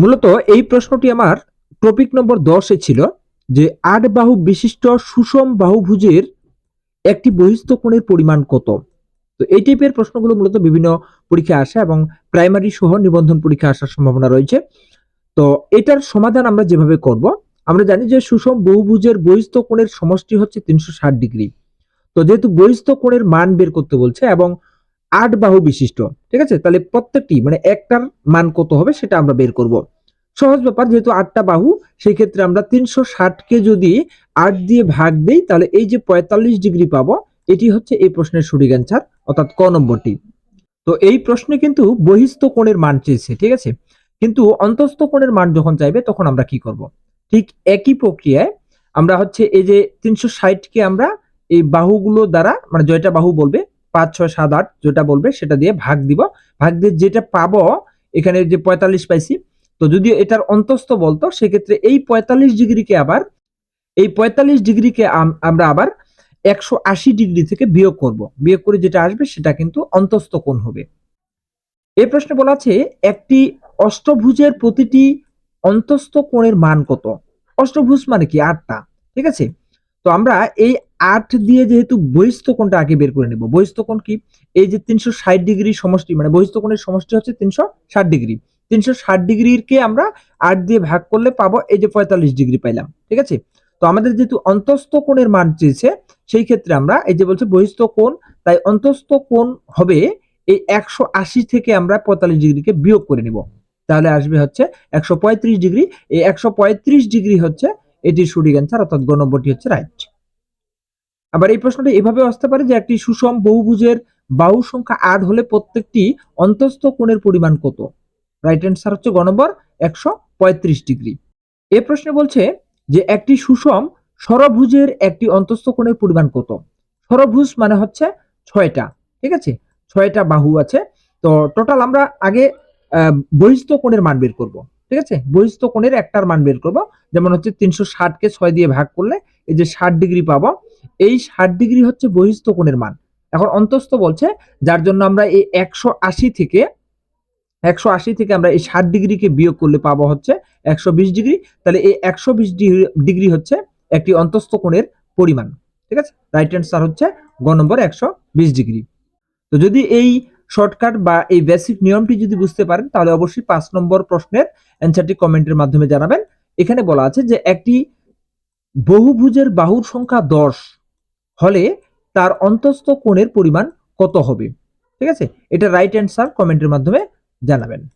মূলত এই প্রশ্নটি আমার টপিক নম্বর দশে ছিল যে আট বাহু বিশিষ্ট সুষম বাহুভুজের একটি বহিস্থ কোণের পরিমাণ কত? তো এই টাইপের প্রশ্নগুলো মূলত বিভিন্ন পরীক্ষা আসে এবং প্রাইমারি সহ নিবন্ধন পরীক্ষা আসার সম্ভাবনা রয়েছে। তো এটার সমাধান আমরা যেভাবে করব, আমরা জানি যে সুষম বহুভুজের বহিস্থ কোণের সমষ্টি হচ্ছে তিনশো ষাট ডিগ্রি। তো যেহেতু বহিস্থ কোণের মান বের করতে বলছে এবং আট বাহু বিশিষ্ট, ঠিক আছে? তাহলে প্রত্যেকটি মানে একটার মান কত হবে সেটা আমরা বের করব। সহজ ব্যাপার, যেহেতু আটটা বাহু, সেই ক্ষেত্রে আমরা তিনশো ষাটকে যদি আট দিয়ে ভাগ দেই, তাহলে এই যে পঁয়তাল্লিশ ডিগ্রি পাবো, এটি হচ্ছে এই প্রশ্নের সঠিক অ্যান্সার অর্থাৎ ক নম্বরটি। তো এই প্রশ্নে কিন্তু বহিস্থ কোণের মান চেয়েছে, ঠিক আছে? কিন্তু অন্তস্থ কোণের মান যখন চাইবে, তখন আমরা কি করব? ঠিক একই প্রক্রিয়ায় আমরা হচ্ছে এই যে তিনশো ষাটকে আমরা এই বাহুগুলো দ্বারা মানে জয়টা বাহু বলবে পাঁচ, ছয়, সাত, আট যেটা বলবে সেটা দিয়ে ভাগ দিব। ভাগ দিয়ে যেটা পাবো, এখানে যে পঁয়তাল্লিশ পাইছি, তো যদি এটার অন্তস্থ বলতো, সেক্ষেত্রে এই পঁয়তাল্লিশ ডিগ্রিকে আবার, এই পঁয়তাল্লিশ ডিগ্রিকে আম- আমরা আবার একশো আশি ডিগ্রি থেকে বিয়োগ করব। বিয়োগ করে যেটা আসবে সেটা কিন্তু অন্তস্থ কোণ হবে। এই প্রশ্নে বলা আছে, একটি অষ্টভুজের প্রতিটি অন্তস্থ কোণের মান কত? অষ্টভুজ মানে কি আটটা, ঠিক আছে? তো আমরা এই আট দিয়ে যেহেতু বহিস্থ আগে বের করে নেব, বহিস্থ কি? এই যে তিনশো ষাট ডিগ্রি সমষ্টি মানে বহিস্থ সমষ্টি হচ্ছে তিনশো ষাট ডিগ্রি। তিনশো ষাট ডিগ্রিকে আমরা আট দিয়ে ভাগ করলে পাবো এই যে পঁয়তাল্লিশ ডিগ্রি পাইলাম, ঠিক আছে? তো আমাদের যেহেতু অন্তস্থ কোণের মান চেয়েছে, সেই ক্ষেত্রে আমরা এই যে বলছে বহিস্থ কোণ, তাই অন্তস্থ কোণ হবে এই একশো আশি থেকে আমরা পঁয়তাল্লিশ ডিগ্রিকে বিয়োগ করে নিব। তাহলে আসবে হচ্ছে একশো পঁয়ত্রিশ ডিগ্রি, এই একশো পঁয়ত্রিশ ডিগ্রি হচ্ছে এটির সঠিক অ্যান্সার অর্থাৎ গ হচ্ছে রাইট আবার এই প্রশ্নটা এভাবে আসতে পারে যে একটি সুষম বহুভুজের বাহু সংখ্যা আট হলে প্রত্যেকটি অন্তস্থ কোণের পরিমাণ কত? রাইট অ্যান্সার হচ্ছে গ নম্বর, একশো পঁয়ত্রিশ ডিগ্রি। এ প্রশ্নে বলছে যে একটি সুষম সরভুজের একটি অন্তস্থ কোণের পরিমাণ কত? সরভুজ মানে হচ্ছে ছয়টা, ঠিক আছে? ছয়টা বাহু আছে। তো টোটাল আমরা আগে বহিস্থ কোণের মান বের করব, ঠিক আছে? বহিস্থ কোণের একটার মান বের করব। যেমন হচ্ছে তিনশো ষাটকে ছয় দিয়ে ভাগ করলে এই যে ষাট ডিগ্রি পাবো এই ষাট ডিগ্রি হচ্ছে বহিস্থ কোণের মান। এখন অন্তস্থ বলছে, যার জন্য আমরা এই একশো আশি থেকে, একশো আশি থেকে আমরা এই ষাট ডিগ্রিকে বিয়োগ করলে পাবো হচ্ছে একশো বিশ ডিগ্রি। তাহলে এই একশো বিশ ডিগ্রি হচ্ছে একটি অন্তস্থ কোণের পরিমাণ। ঠিক আছে? রাইট অ্যান্সার হচ্ছে গ নম্বর একশো বিশ ডিগ্রি। তো যদি এই শর্টকাট বা এই বেসিক নিয়মটি যদি বুঝতে পারেন, তাহলে অবশ্যই পাঁচ নম্বর প্রশ্নের অ্যান্সারটি কমেন্টের মাধ্যমে জানাবেন। এখানে বলা আছে যে একটি বহুভুজের বাহুর সংখ্যা দশ, হলে তার অন্তস্থ কোণের পরিমাণ কত হবে? ঠিক আছে? এটা রাইট অ্যান্সার কমেন্টের মাধ্যমে জানাবেন।